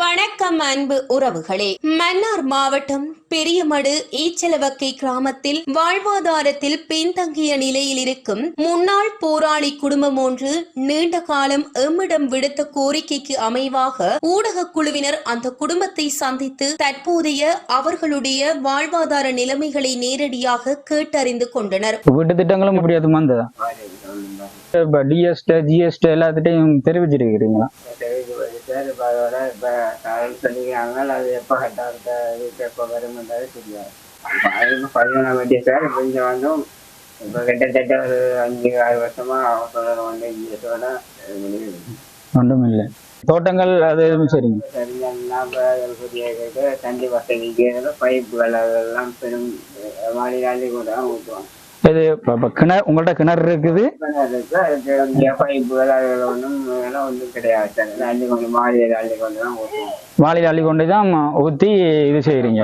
வணக்கம் அன்பு உறவுகளே. மன்னார் மாவட்டம் பெரியமடு ஈச்சலவக்கை கிராமத்தில் வாழ்வாதாரத்தில் பின்தங்கிய நிலையில் இருக்கும் முன்னாள் போராளி குடும்பம் ஒன்று நீண்ட காலம் எம்மிடம் விடுத்த கோரிக்கைக்கு அமைவாக ஊடக குழுவினர் அந்த குடும்பத்தை சந்தித்து தற்போதைய அவர்களுடைய வாழ்வாதார நிலைமைகளை நேரடியாக கேட்டறிந்து கொண்டனர். வீட்டு திட்டங்களும் முடியாது வந்ததா ஜிஎஸ்டி எல்லாத்திட்டையும் தெரிவிச்சிருக்கிறீங்களா? சார் இப்போ அதோட இப்போ காலையில் சொல்லிக்கிறாங்க அது எப்போ கட்டாக இதுக்கு எப்போ வரும்ன்றது தெரியாது. அதுக்கு பதினொன்றாம் வேண்டிய சார் இப்போ இங்கே வந்தும் இப்போ கிட்டத்தட்ட ஒரு அஞ்சு ஆறு வருஷமா சொல்கிற வந்து முடியுது ஒன்றும் இல்லை. தோட்டங்கள் அது சரிங்க இப்போ புதிய கேட்டு தண்ணி வசதிக்கு பைப்புகள் அதெல்லாம் பெரும் மாநில கூட ஊற்றுவாங்க. இது கிணறு உங்கள்கிட்ட கிணறு இருக்குது. பைப்புகள் அள்ளி கொண்டு தான் ஊத்தி வாளியில் அள்ளி கொண்டு தான் ஊற்றி இது செய்கிறீங்க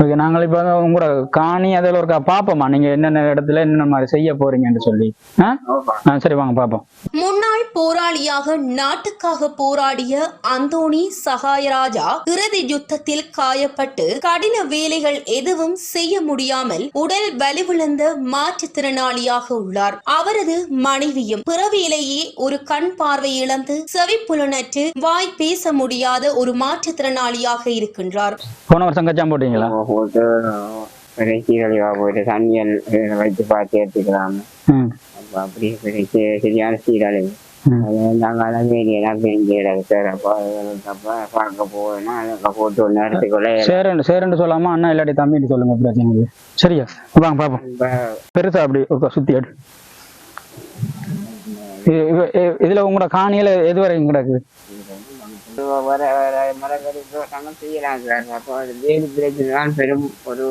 ஓகே நாங்கள் இப்போ உங்களோட காணி அதில் ஒரு பார்ப்போமா நீங்கள் என்னென்ன இடத்துல என்னென்ன மாதிரி செய்ய போறீங்கன்னு சொல்லி. ஆஹ் ஆ சரி வாங்க பார்ப்போம் முன்னாள் போராளியாக நாட்டுக்காக போராடிய அந்தோணி சகாயராஜா இறுதி யுத்தத்தில் காயப்பட்டு கடின வேலைகள் எதுவும் செய்ய முடியாமல் உடல் வலுவிழந்த மாற்றுத்திறனாளியாக உள்ளார். அவரது மனைவியும் பிறவியிலேயே ஒரு கண் பார்வை இழந்து செவிப்புலனற்று வாய் பேச முடியாத ஒரு மாற்றுத்திறனாளியாக இருக்கின்றார். போன வருஷம் கச்சான் போட்டீங்களா? சீரழிவா போயிட்டு தண்ணியல் வைத்து பார்த்து எடுத்துக்கலாம் ம். அப்போ அப்படியே பெரிய சரியான சீரழிவு சொல்லாமா அண்ணா இல்லாட்டி தம்பிட்டு சொல்லுங்க பிரச்சனை சரியா? வாங்க பெருசா அப்படி சுத்தி இதுல உங்களோட காணியில எது வரைக்கும் கிடக்குது வர வர மரக்கறி தோட்டங்கள் செய்யலாம் சார். அப்போ அது வேறு பிரச்சனை தான் பெரும் ஒரு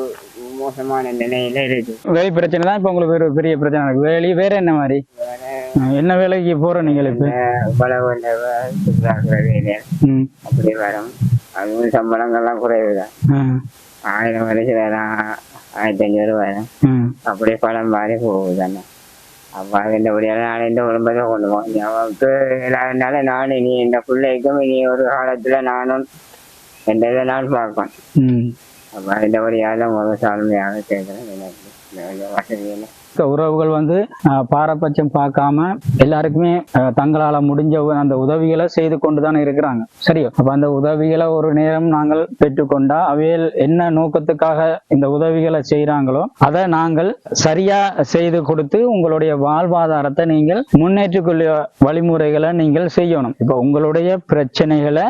மோசமான நிலையில இருக்கு. வேலை பிரச்சனை தான் இப்ப உங்களுக்கு ஒரு பெரிய பிரச்சனை. இருக்கு வேலி வேற என்ன மாதிரி? வேற என்ன வேலைக்கு போற நீங்கள் இப்ப. அப்படி வரும். அதுவும் சம்பளங்கள்லாம் குறைவு தான். ஆயிரம் வரைக்கும் ஆயிரத்தி அஞ்சூறு வரும். அப்படியே பழம் மாதிரி போகுது தானே. அப்போ அதுண்டபடியால் நான் இந்த உடம்பதை கொண்டு போவேன் அவனுக்கு இல்லாதனால நான் இனி இந்த பிள்ளைக்கும் இனி ஒரு காலத்தில் நானும் எந்த இதை நான் பார்ப்பேன். அப்போ அதுண்டபடியால் முதல் சால்மையாக கேட்குறேன். எனக்கு வசதியில் உறவுகள் வந்து பாரபட்சம் பார்க்காம எல்லாருக்குமே தங்களால முடிஞ்ச அந்த உதவிகளை செய்து கொண்டு தானே இருக்கிறாங்க. சரியா? அப்ப அந்த உதவிகளை ஒரு நேரம் நாங்கள் பெற்றுக்கொண்டா அவையில் என்ன நோக்கத்துக்காக இந்த உதவிகளை செய்யறாங்களோ அதை நாங்கள் சரியா செய்து கொடுத்து உங்களுடைய வாழ்வாதாரத்தை நீங்கள் முன்னேற்றிக்கொள்ள வழிமுறைகளை நீங்கள் செய்யணும். இப்ப உங்களுடைய பிரச்சனைகளை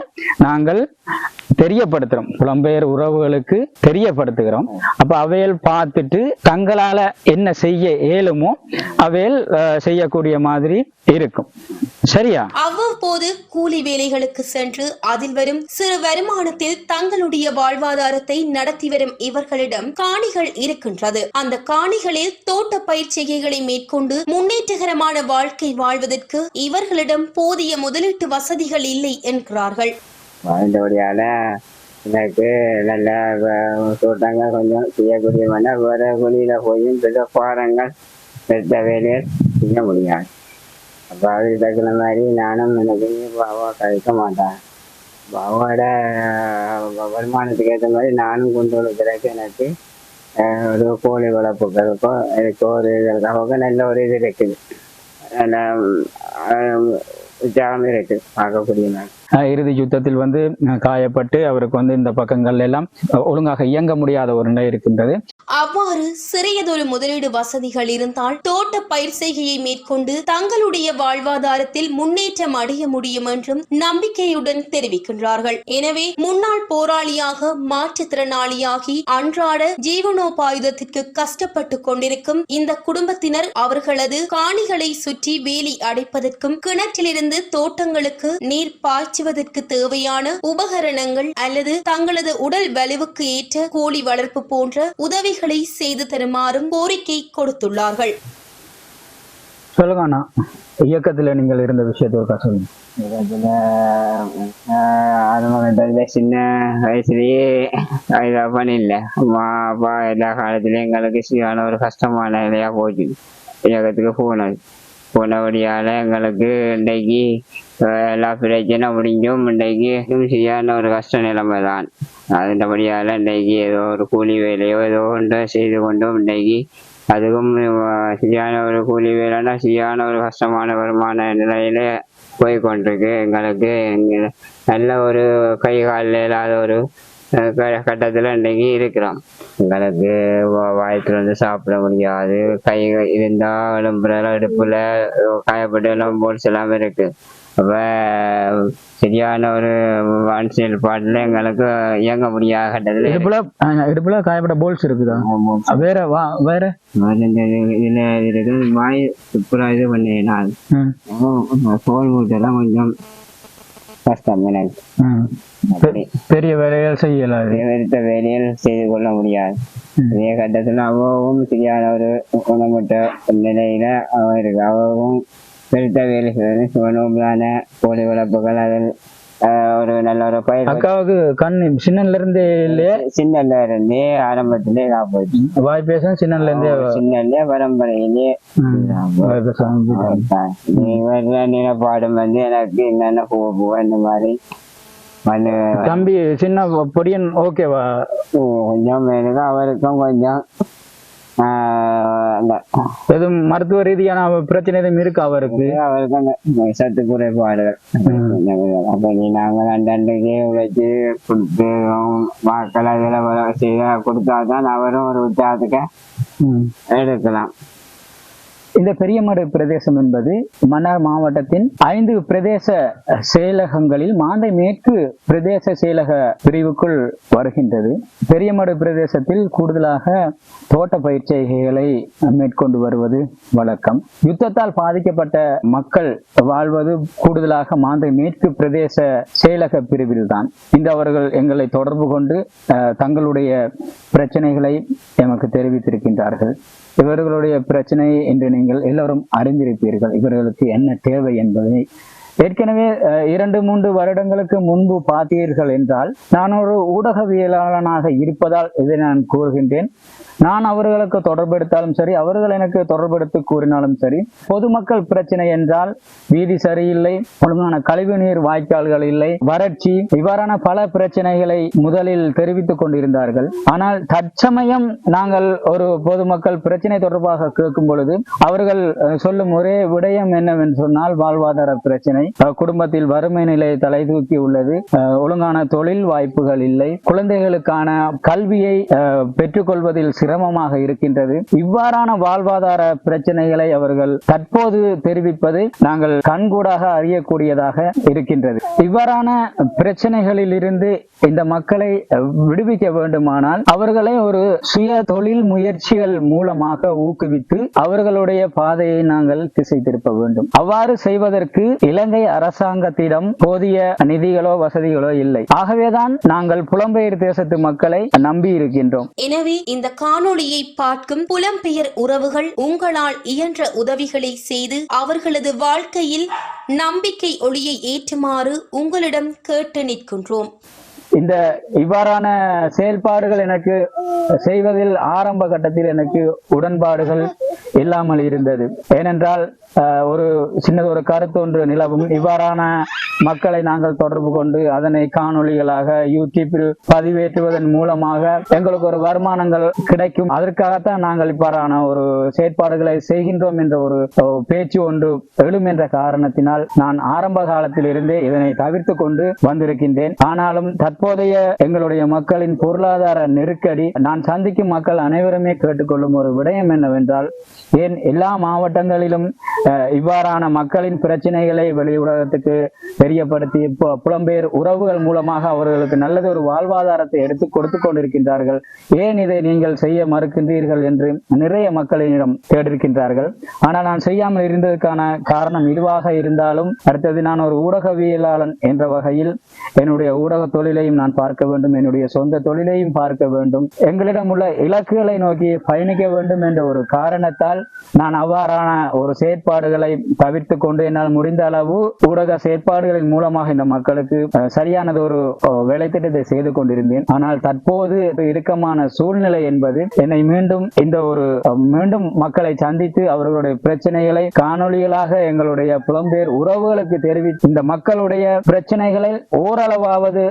நாங்கள் தெரியப்படுத்துறோம். புலம்பெயர் உறவுகளுக்கு தெரியப்படுத்துகிறோம். அப்ப அவையில் பார்த்துட்டு தங்களால என்ன செய்ய இயலுமோ அவையல் செய்யக்கூடிய மாதிரி இருக்கும். சரியா? அவ்வப்போது கூலி வேலைகளுக்கு சென்று அதில் வரும் சிறு வருமானத்தில் தங்களுடைய வாழ்வாதாரத்தை நடத்தி வரும் இவர்களிடம் காணிகள் இருக்கின்றது. அந்த காணிகளில் தோட்ட பயிற்சிகைகளை மேற்கொண்டு முன்னேற்றகரமான வாழ்க்கை வாழ்வதற்கு இவர்களிடம் போதிய முதலீட்டு வசதிகள் இல்லை என்கிறார்கள். வாழ்ந்தபடியால் எனக்கு நல்லா வ- கொஞ்சம் செய்யக்கூடிய வேண்டாம் வேற வெளியில் போய் பெரிய பாரங்கள் பெற்ற வேலையை செய்ய முடியாது. அப்போ அதுக்கு தகுந்த மாதிரி நானும் எனக்கு பாவா கழிக்க மாட்டேன். பாவோட வருமானத்துக்கு ஏற்ற மாதிரி நானும் கொண்டு கொடுக்குறதுக்கு எனக்கு ஒரு கோழி வளர்ப்புகளுக்கோ எனக்கு ஒரு இதற்காக நல்ல ஒரு இது இருக்குது. நல்லா உற்சாகம் இருக்குது. பார்க்கக்கூடிய நான் இறுதி யுத்தத்தில் வந்து காயப்பட்டு அவருக்கு வந்து இந்த பக்கங்கள் எல்லாம் ஒழுங்காக இயங்க முடியாத ஒரு நிலை இருக்கின்றது. அவ்வாறு சிறியதொரு முதலீடு வசதிகள் இருந்தால் தோட்ட பயிர் செய்கையை மேற்கொண்டு தங்களுடைய வாழ்வாதாரத்தில் முன்னேற்றம் அடைய முடியும் என்றும் நம்பிக்கையுடன் தெரிவிக்கின்றார்கள். எனவே முன்னாள் போராளியாக மாற்றுத்திறனாளியாகி அன்றாட ஜீவனோபாயுதத்திற்கு கஷ்டப்பட்டு கொண்டிருக்கும் இந்த குடும்பத்தினர் அவர்களது காணிகளை சுற்றி வேலி அடைப்பதற்கும் கிணற்றிலிருந்து தோட்டங்களுக்கு நீர் பாய்ச்சுவதற்கு தேவையான உபகரணங்கள் அல்லது தங்களது உடல் வலுவுக்கு ஏற்ற கோழி வளர்ப்பு போன்ற உதவிகளை செய்து தருமாறும் கோரிக்கை கொடுத்துள்ளார்கள். சொல்லுங்க அண்ணா இயக்கத்துல நீங்கள் இருந்த விஷயத்தை சொல்லுங்க. ஆரம்பத்தில் சின்ன வயசுலயே இதாக பண்ணிடல அம்மா அப்பா எல்லா காலத்துலேயும் எங்களுக்கு ஒரு கஷ்டமான நிலையாக போச்சு. இயக்கத்துக்கு போனது. போனபடியால் எங்களுக்கு இன்றைக்கு எல்லா பிரச்சனை முடிஞ்சும் இன்றைக்கு சரியான ஒரு கஷ்ட நிலைமை தான் அதன்படியால் இன்றைக்கு ஏதோ ஒரு கூலி வேலையோ ஏதோ ஒன்று செய்து கொண்டும் இன்றைக்கு. அதுவும் சரியான ஒரு கூலி வேலைன்னா சரியான ஒரு கஷ்டமான வருமான நிலையில போய் கொண்டிருக்கு எங்களுக்கு எங்க- நல்ல ஒரு கை காலில் இல்லாத ஒரு கட்டத்துல இன்னைக்கு இருக்கிறோம். எங்களுக்கு வா- வாயத்துல வந்து சாப்பிட முடியாது. கை இருந்தா எலும்புல இடுப்புல காயப்பட்ட எல்லாம் போல்ஸ் எல்லாமே இருக்கு. அப்ப சரியான ஒரு வான்சியல் பாட்டுல எங்களுக்கு இயங்க முடியாத கட்டத்துல இடுப்புல இடுப்புல காயப்பட்ட போல்ஸ் இருக்குதா? இருக்கு. வேற வா வேற? இதுல இருக்கு. வாய் துப்புரா இது பண்ணினான் ம், தோல் மூட்டெல்லாம் கொஞ்சம் கஷ்டம் பெரிய வேலைகள் செய்யலாது. எடுத்த வேலையில் செய்து கொள்ள முடியாது. இதே கட்டத்தில் அவவும் சரியான ஒரு குணமற்ற நிலையில அவ இருக்கு. அவவும் பெருத்த வேலை செய்வது சிவனோம்பலான கோழி வளர்ப்புகள் அதில் ஒரு நல்ல ஒரு பயிர் அக்காவுக்கு கண் சின்னல இருந்தே இல்லையே? சின்னல இருந்தே ஆரம்பத்திலே இதா போச்சு. வாய் பேச சின்னல இருந்தே சின்னலே பரம்பரையிலே. வாய் பேச நீ வர்ற நிலப்பாடும் வந்து எனக்கு என்னென்ன பூ பூ இந்த மாதிரி. தம்பி சின்ன பொடியன் ஓகேவா? கொஞ்சம் எனக்கு அவருக்கும் கொஞ்சம் எதுவும் மருத்துவ ரீதியான பிரச்சனை எதுவும் இருக்கா அவருக்கு? அவருக்கு சத்து குறைபாடுகள் அப்ப நாங்கள் அண்டன்றைக்கே உழைச்சி கொடுத்து மக்கள் அதில் வர செய்ய கொடுத்தாதான் அவரும் ஒரு உற்சாகத்துக்கு. எடுக்கலாம். இந்த பெரியமடு பிரதேசம் என்பது மன்னார் மாவட்டத்தின் ஐந்து பிரதேச செயலகங்களில் மாந்தை மேற்கு பிரதேச செயலக பிரிவுக்குள் வருகின்றது. பெரியமடு பிரதேசத்தில் கூடுதலாக தோட்ட பயிற்சிகளை மேற்கொண்டு வருவது வழக்கம். யுத்தத்தால் பாதிக்கப்பட்ட மக்கள் வாழ்வது கூடுதலாக மாந்தை மேற்கு பிரதேச செயலக பிரிவில்தான். இந்த அவர்கள் எங்களை தொடர்பு கொண்டு தங்களுடைய பிரச்சனைகளை எமக்கு தெரிவித்திருக்கின்றார்கள். இவர்களுடைய பிரச்சனையை என்று நீங்கள் எல்லோரும் அறிந்திருப்பீர்கள். இவர்களுக்கு என்ன தேவை என்பதை ஏற்கனவே இரண்டு மூன்று வருடங்களுக்கு முன்பு பார்த்தீர்கள் என்றால் நான் ஒரு ஊடகவியலாளனாக இருப்பதால் இதை நான் கூறுகின்றேன். நான் அவர்களுக்கு தொடர்பெடுத்தாலும் சரி அவர்கள் எனக்கு தொடர்பெடுத்து கூறினாலும் சரி பொதுமக்கள் பிரச்சனை என்றால் வீதி சரியில்லை ஒழுங்கான கழிவுநீர் வாய்க்கால்கள் இல்லை வறட்சி இவ்வாறான பல பிரச்சனைகளை முதலில் தெரிவித்துக் கொண்டிருந்தார்கள். ஆனால் தற்சமயம் நாங்கள் ஒரு பொதுமக்கள் பிரச்சனை தொடர்பாக கேட்கும் பொழுது அவர்கள் அஹ், சொல்லும் ஒரே விடயம் என்னவென்று சொன்னால் வாழ்வாதார பிரச்சனை. நிலைமை குடும்பத்தில் வறுமை நிலை தலை தூக்கி உள்ளது. ஒழுங்கான தொழில் வாய்ப்புகள் இல்லை. குழந்தைகளுக்கான கல்வியை பெற்றுக்கொள்வதில் சிரமமாக இருக்கின்றது. இவ்வாறான வாழ்வாதார பிரச்சனைகளை அவர்கள் தற்போது தெரிவிப்பது நாங்கள் கண்கூடாக அறியக்கூடியதாக இருக்கின்றது. இவ்வாறான பிரச்சனைகளில் இருந்து இந்த மக்களை விடுவிக்க வேண்டுமானால் அவர்களை ஒரு சுய தொழில் முயற்சிகள் மூலமாக ஊக்குவித்து அவர்களுடைய பாதையை நாங்கள் திசை திருப்ப வேண்டும். அவ்வாறு செய்வதற்கு இலங்கை அரசாங்கத்திடம் போதிய நிதிகளோ வசதிகளோ இல்லை. ஆகவேதான் நாங்கள் புலம்பெயர் தேசத்து மக்களை நம்பி இருக்கின்றோம் எனவே இந்த காணொளியை பார்க்கும் புலம்பெயர் உறவுகள் உங்களால் இயன்ற உதவிகளை செய்து அவர்களது வாழ்க்கையில் நம்பிக்கை ஒளியை ஏற்றுமாறு உங்களிடம் கேட்டு நிற்கின்றோம். இந்த இவ்வாறான செயல்பாடுகள் எனக்கு செய்வதில் ஆரம்ப கட்டத்தில் எனக்கு உடன்பாடுகள் இல்லாமல் இருந்தது. ஏனென்றால் ஒரு சின்னது ஒரு கருத்தொன்று நிலவும். இவ்வாறான மக்களை நாங்கள் தொடர்பு கொண்டு அதனை காணொளிகளாக யூடியூப்பில் பதிவேற்றுவதன் மூலமாக எங்களுக்கு ஒரு வருமானங்கள் கிடைக்கும். அதற்காகத்தான் நாங்கள் இவ்வாறான ஒரு செயற்பாடுகளை செய்கின்றோம் என்ற ஒரு பேச்சு ஒன்று எழும் என்ற காரணத்தினால் நான் ஆரம்ப காலத்தில் இருந்தே இதனை தவிர்த்து கொண்டு வந்திருக்கின்றேன். ஆனாலும் தற்போதைய எங்களுடைய மக்களின் பொருளாதார நெருக்கடி நான் சந்திக்கும் மக்கள் அனைவருமே கேட்டுக்கொள்ளும் ஒரு விடயம் என்னவென்றால் ஏன் எல்லா மாவட்டங்களிலும் இவ்வாறான மக்களின் பிரச்சனைகளை வெளியுலகத்துக்கு தெரியப்படுத்தி இப்போ புலம்பெயர் உறவுகள் மூலமாக அவர்களுக்கு நல்லது ஒரு வாழ்வாதாரத்தை எடுத்து கொடுத்து கொண்டிருக்கின்றார்கள். ஏன் இதை நீங்கள் செய்ய மறுக்கின்றீர்கள் என்று நிறைய மக்களிடம் கேட்டிருக்கின்றார்கள். ஆனால் நான் செய்யாமல் இருந்ததற்கான காரணம் இதுவாக இருந்தாலும் அடுத்தது நான் ஒரு ஊடகவியலாளன் என்ற வகையில் என்னுடைய ஊடக தொழிலை குடும்பத்தையும் நான் பார்க்க வேண்டும் என்னுடைய சொந்த தொழிலையும் பார்க்க வேண்டும். எங்களிடம் உள்ள இலக்குகளை நோக்கி பயணிக்க வேண்டும் என்ற ஒரு காரணத்தால் நான் அவ்வாறான ஒரு செயற்பாடுகளை தவிர்த்து கொண்டு என்னால் முடிந்த அளவு ஊடக செயற்பாடுகளின் மூலமாக இந்த மக்களுக்கு சரியானது ஒரு வேலைத்திட்டத்தை செய்து கொண்டிருந்தேன். ஆனால் தற்போது இறுக்கமான சூழ்நிலை என்பது என்னை மீண்டும் இந்த ஒரு மீண்டும் மக்களை சந்தித்து அவர்களுடைய பிரச்சனைகளை காணொளிகளாக எங்களுடைய புலம்பெயர் உறவுகளுக்கு தெரிவித்து இந்த மக்களுடைய பிரச்சனைகளை ஓரளவாவது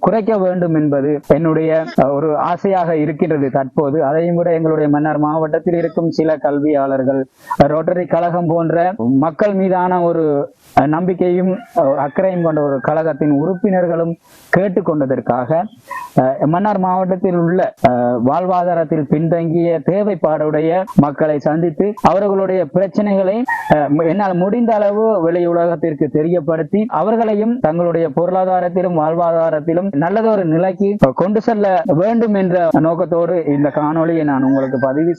குறைக்க வேண்டும் என்பது என்னுடைய ஒரு ஆசையாக இருக்கின்றது. தற்போது அதையும் கூட எங்களுடைய மன்னார் மாவட்டத்தில் இருக்கும் சில கல்வியாளர்கள் ரோட்டரி கழகம் போன்ற மக்கள் மீதான ஒரு நம்பிக்கையும் அக்கறையும் கொண்ட ஒரு கழகத்தின் உறுப்பினர்களும் கேட்டுக்கொண்டதற்காக மன்னார் மாவட்டத்தில் உள்ள வாழ்வாதாரத்தில் பின்தங்கிய தேவைப்பாடுடைய மக்களை சந்தித்து அவர்களுடைய பிரச்சனைகளை அஹ், என்னால் முடிந்த அளவு வெளி உலகத்திற்கு தெரியப்படுத்தி அவர்களையும் தங்களுடைய பொருளாதாரத்திலும் வாழ்வாதாரத்திலும் நல்லதொரு நிலைக்கு கொண்டு செல்ல வேண்டும் என்ற நோக்கத்தோடு இந்த காணொளியை நான் உங்களுக்கு பதிவு